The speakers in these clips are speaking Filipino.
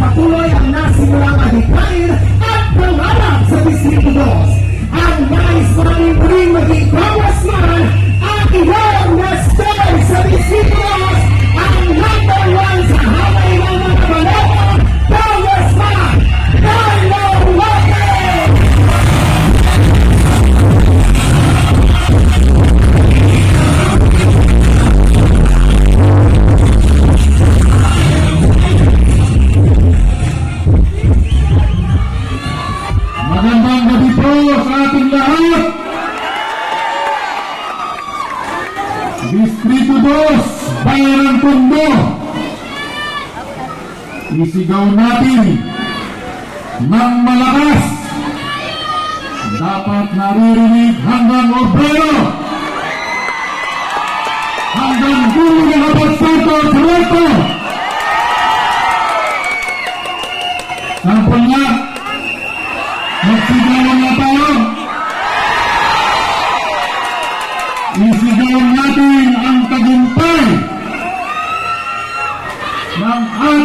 ipagpatuloy ang nasimulang adikain at pangarap sa Distrito 2. Ang nais namin muling maging Distrito 2, Bayan ng Tondo. Isigaw natin ng malakas. Dapat naririnig hanggang obrero. Hanggang dulo ng Abasado at Toronto. Sampol nga, Magsigawan na tayo. Isigawan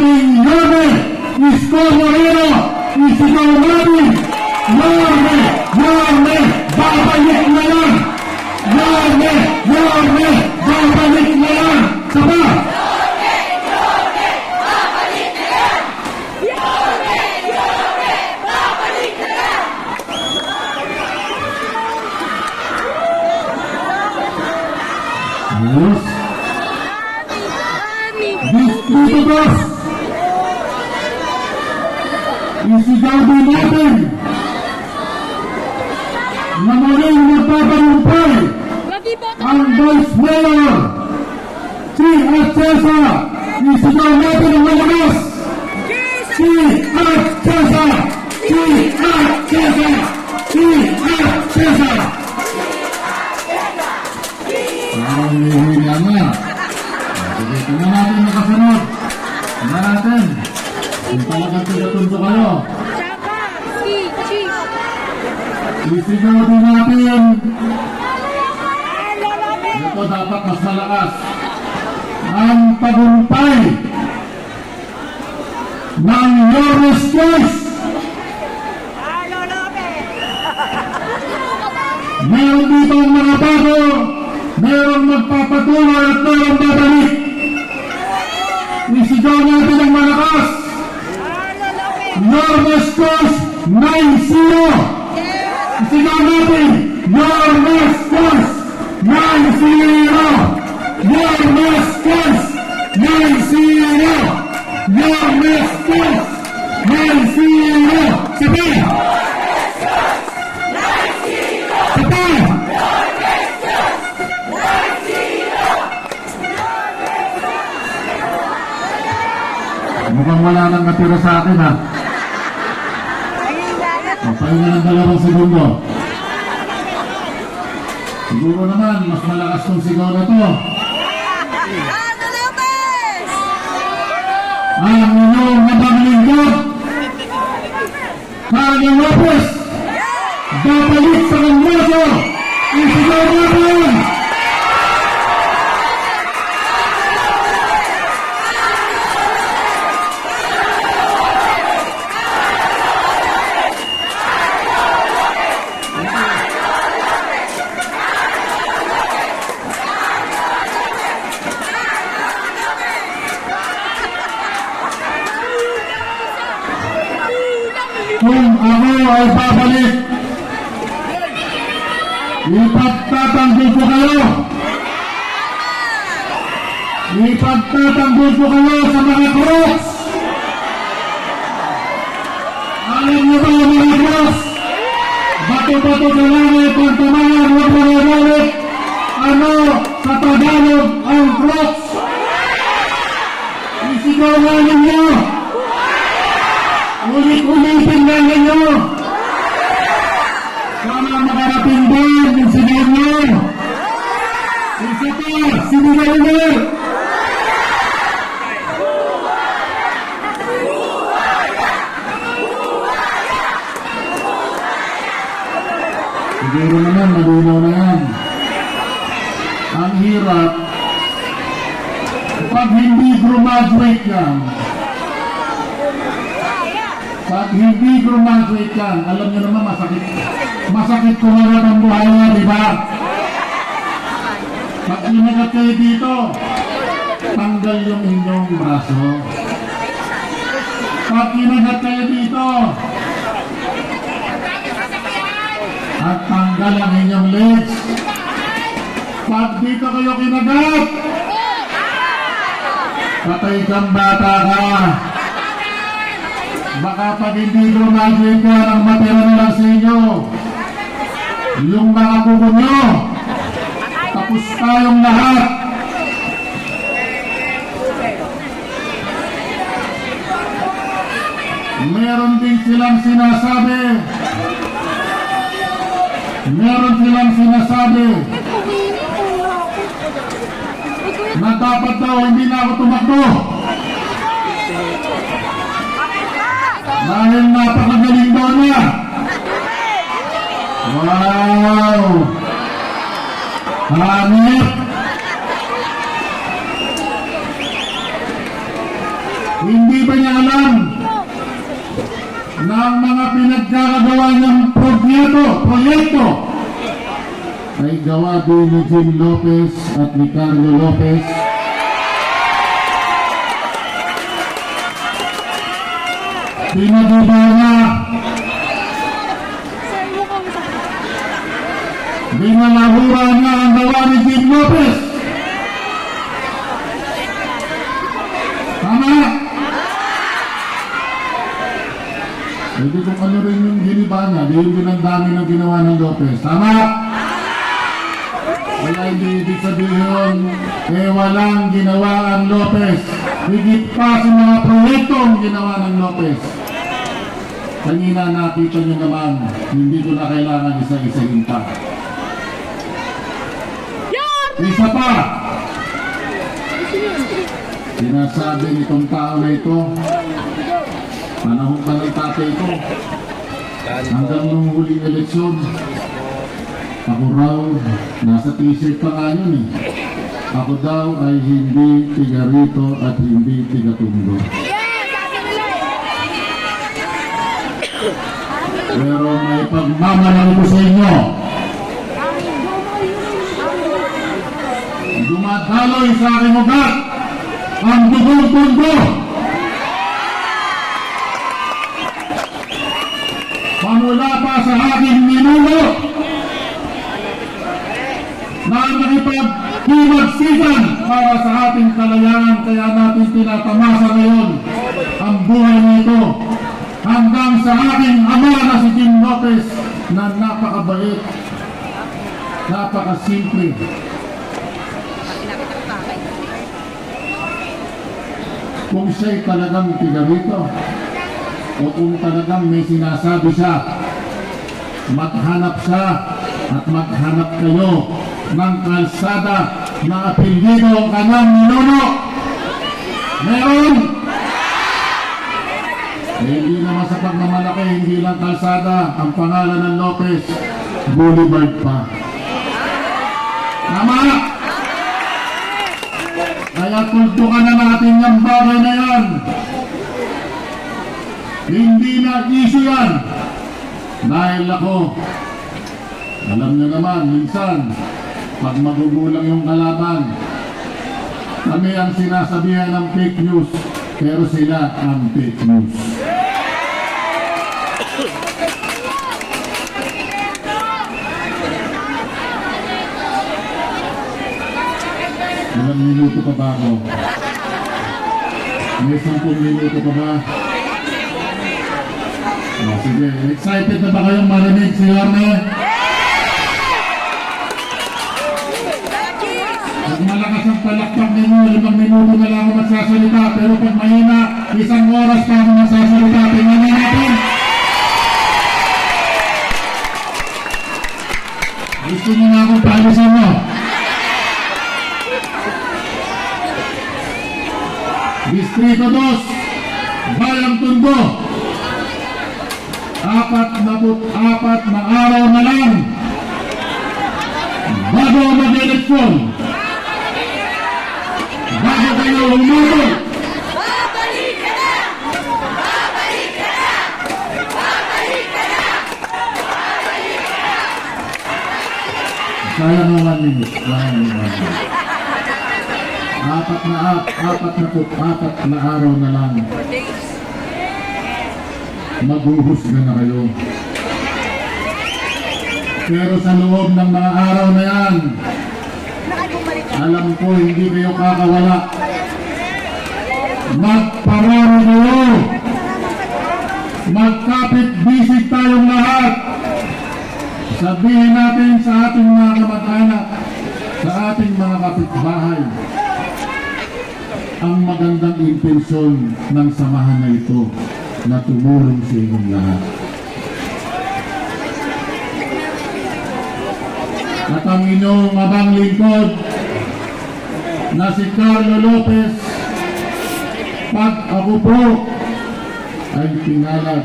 ating Yorme Isko Moreno. Isigaw natin. Yorme, Yorme, babalik na lang. Yorme, Yorme, babalik na lang. Saba. Ayos. Distrito Din natin na muling magpaparumpay ang Vice Mayor si Atesa. Isigaw natin ang malakas. Si Atesa. Si Atesa. Si Atesa. Parang hihila na. Sige, tingnan natin makasunod. Tingnan natin. Kung talagang tundo kayo. Isigaw din natin. Ito dapat mas malakas. Ang tagumpay ng Yormes Choice. Meron dito ang mga bago, meron magpapatuloy at meron babalik. Isigaw ang. Yormes Choice 9-0. Isigaw natin, Yormes Choice 9-0. Yormes Choice 9-0. Yormes Choice 9-0. Sabay! Sabay! Mukhang wala nang natira sa akin ha. O, pahinga ng dalawang segundo. Siguro naman, mas malakas tong sigaw na to. Ang inyong napaglingkod, Carlo Lopez, babalik sa Kongreso, isigaw natin! Kung ako ay babalik, ipagtatanggol ko kayo. Ipagtatanggol ko kayo sa mga cross. Alam niyo ba ang mga cross? Bato-bato sa langit kung tumayan huwag mangyayari. Ano sa Tagalog ang cross? Isigaw nga ninyo. Isa pa, sinigaw nyo. Siguro naman, malinaw na yan. Ang hirap, pag hindi graduate yan, Pag hindi graduate yan, alam niyo naman masakit. Masakit kumagat ang buhay niya, di ba? Pag inagat kayo dito, tanggal yung inyong braso. Pag inagat kayo dito, at tanggal ang inyong legs. Pag dito kayo kinagat, patay kang bata ka. Baka pag hindi graduate ka ng matira na lang sa inyo, yung mga kuko nyo, tapos tayong lahat. Meron din silang sinasabi, meron silang sinasabi na dapat daw hindi na ako tumakbo. Dahil napakagaling daw niya. Wow! Hanip! Hindi ba niya alam na ang mga pinagkakagawa niyang proyekto, proyekto ay gawa din ni Jim Lopez at ni Carlo Lopez. Pinagawa niya, binalahura niya ang gawa ni Jim Lopez. Tama? Hindi kung ano rin yung giniba niya, di yung ginandami na ginawa ng Lopez. Tama? Kaya hindi ibig sabihin, eh walang ginawa ang Lopez. Higit pa sa mga proyektong ginawa ng Lopez. Kanina nakita niyo naman, hindi ko na kailangan isa-isahin pa. Isa pa! Sinasabi nitong tao na ito, panahon pa ng tatay ko, hanggang nung huling eleksyon, ako raw, nasa t-shirt pa nga yun eh. Ako daw ay hindi tiga rito at hindi tiga tundo. Pero may pagmamalang ko sa inyo. Dumadaloy sa aking ugat ang dugong tundo. Pamula pa sa aking minulo na nakipagkimagsigan para sa ating kalayaan kaya natin tinatamasa ngayon ang buhay nito hanggang sa aking ama na si Jim Lopez na napakabait, napakasimple. Kung siya'y talagang tiga rito o kung talagang may sinasabi siya, maghanap siya at maghanap kayo ng kalsada na apelyido ang kanyang ninuno. Meron! Hindi naman sa pagmamalaki, hindi lang kalsada, ang pangalan ng Lopez, Boulevard pa. Tama! Kaya tultukan na natin yung bagay na yan. Hindi na issue yan. Dahil ako, alam niyo naman, minsan, pag magugulang yung kalaban, kami ang sinasabihan ng fake news, pero sila ang fake news. Ilang minuto pa ba ako? May 10 minuto pa ba? Oh, sige, excited na ba kayong marinig si Yorme? Pag malakas ang palakpak ninyo, limang minuto na lang ako magsasalita. Pero pag mahina, isang oras pa ako magsasalita. Tingnan na natin. Gusto niyo na akong paalisin mo? Benito Dos, Balang Tundo. Apat na, apat na araw na lang bago mag-eleksyon. Bago kayo lumulog. Babalik ka na! Babalik ka na! Babalik ka na! Babalik ka na! Sayang naman eh. ninyo. Sayang naman ninyo apat na po, apat na araw na lang. Maghuhusga na kayo. Pero sa loob ng mga araw na yan, alam ko hindi kayo kakawala. Magparami kayo. Magkapit visit tayong lahat. Sabihin natin sa ating mga kamag-anak, sa ating mga kapitbahay, ang magandang intensyon ng samahan na ito na tumulong sa inyong lahat. At ang inyong abang lingkod na si Carlo Lopez, pag ako po ay pinalad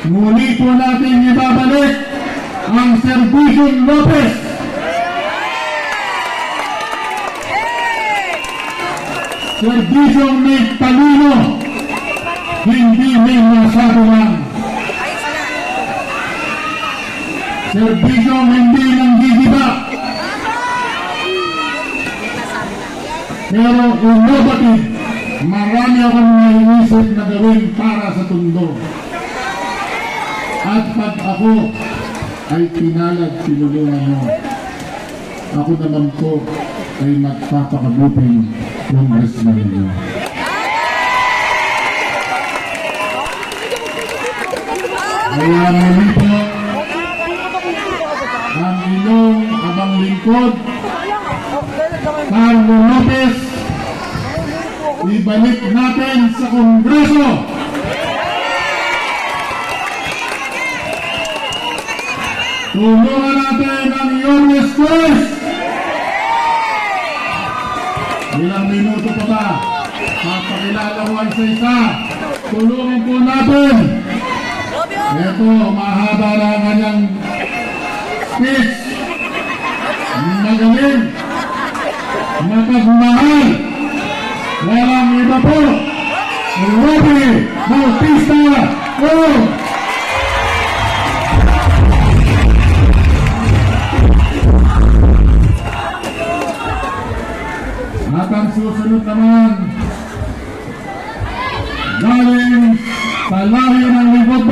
Muli po natin ibabalik ang Servisyon Lopez. Serbisyong may talino, hindi may lang. Serbisyong hindi nang gigiba. Pero innovative, marami akong naiisip na gawin para sa tundo. At pag ako ay pinalad, tinulungan mo, ako naman po ay magpapakabuting congressman ninyo. Kaya muli po, ang inyong abang lingkod, Carlo Lopez, ibalik natin sa Kongreso. Tulungan natin ang youngest choice. Ilang minuto pa ba? Papakilala ko ang isa-isa. Tulungan po natin. Ito, mahaba na ang kanyang speech. Magaling. Mapagmahal. Walang iba po. Robbie Bautista. Oh! At ang susunod naman, sa lahi ng Libot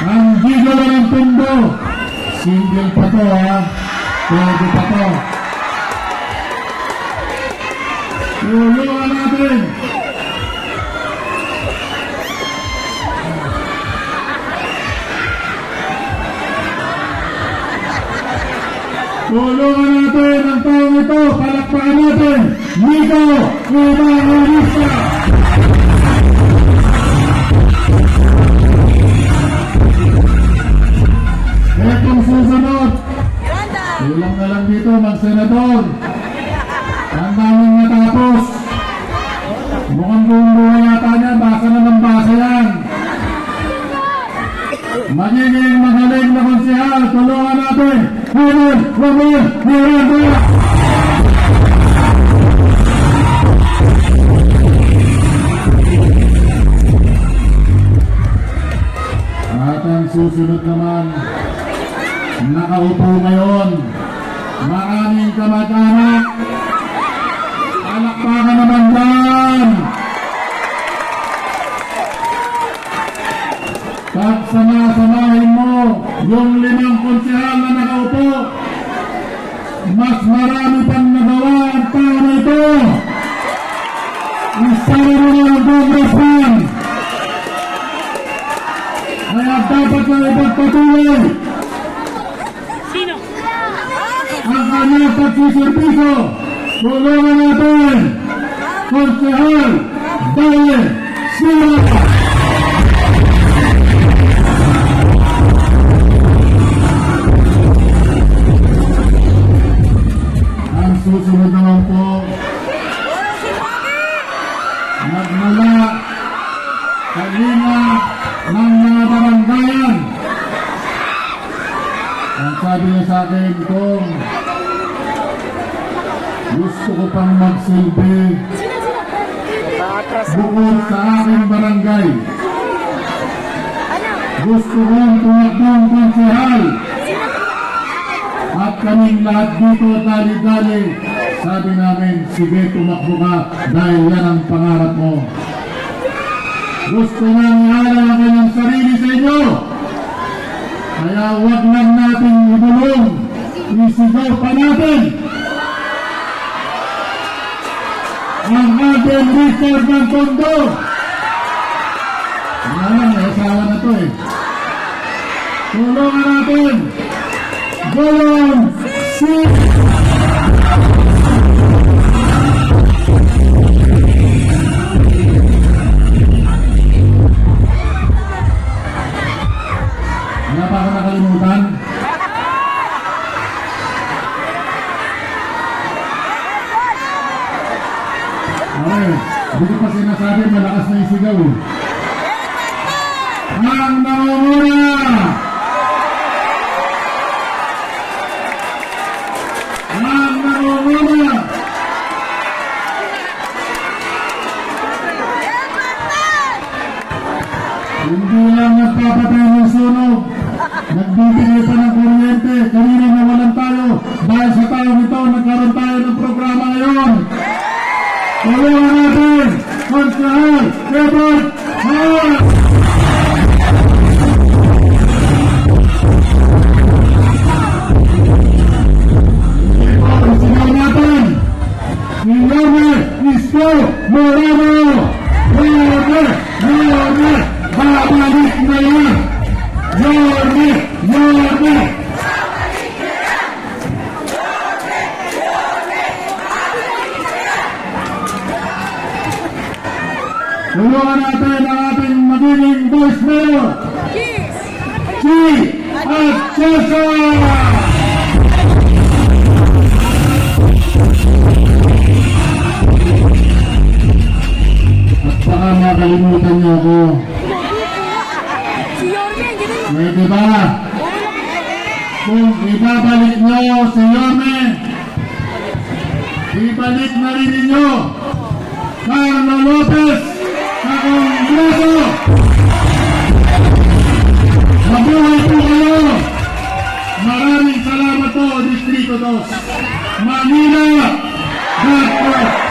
ang gigolo ng tundo, single pa to ha, pwede pa to. Tulungan natin. Tulungan natin ang taong ito. Palakpakan natin. Nico Evangelista. Etong susunod. Kulang na lang dito, mag-senador. Nakaupo ngayon, maraming kamag-anak. Palakpakan naman yan. Pagsama-samahin mo yung limang konsehal na nakaupo. Mas marami pang nagawa ang tao na ito. Isa na rin ang congressman. Kaya dapat na ipagpatuloy ang kanyang pagsiservisyo. Tulungan natin. Konsehal Daye Sila. Ang susunod naman po, nagmula sa lima ng mga baranggayan. Ang sabi niya sa akin, kung gusto ko pang magsilbi bukod sa aking barangay. gusto kong tumakbong konsehal. At kaming lahat dito dali-dali, sabi namin, sige tumakbo ka dahil yan ang pangarap mo. Gusto nga ihalal ang kanyang sarili sa inyo. Kaya huwag lang natin ibulong, isigaw pa natin. Ang ating Richard ng Tondo. Ano may asawa na to eh. Tulungan natin. Gulong si... Wala pa ako nakalimutan? Hindi pa sinasabi malakas na isigaw eh. Isko Moreno! Baka makalimutan niyo ako. Si Yorme, hindi na Pwede ba? Kung ibabalik niyo si Yorme, ibalik na rin ninyo Carlo Lopez sa Kongreso. Mabuhay po kayo. Maraming salamat po, Distrito 2. Manila, God bless.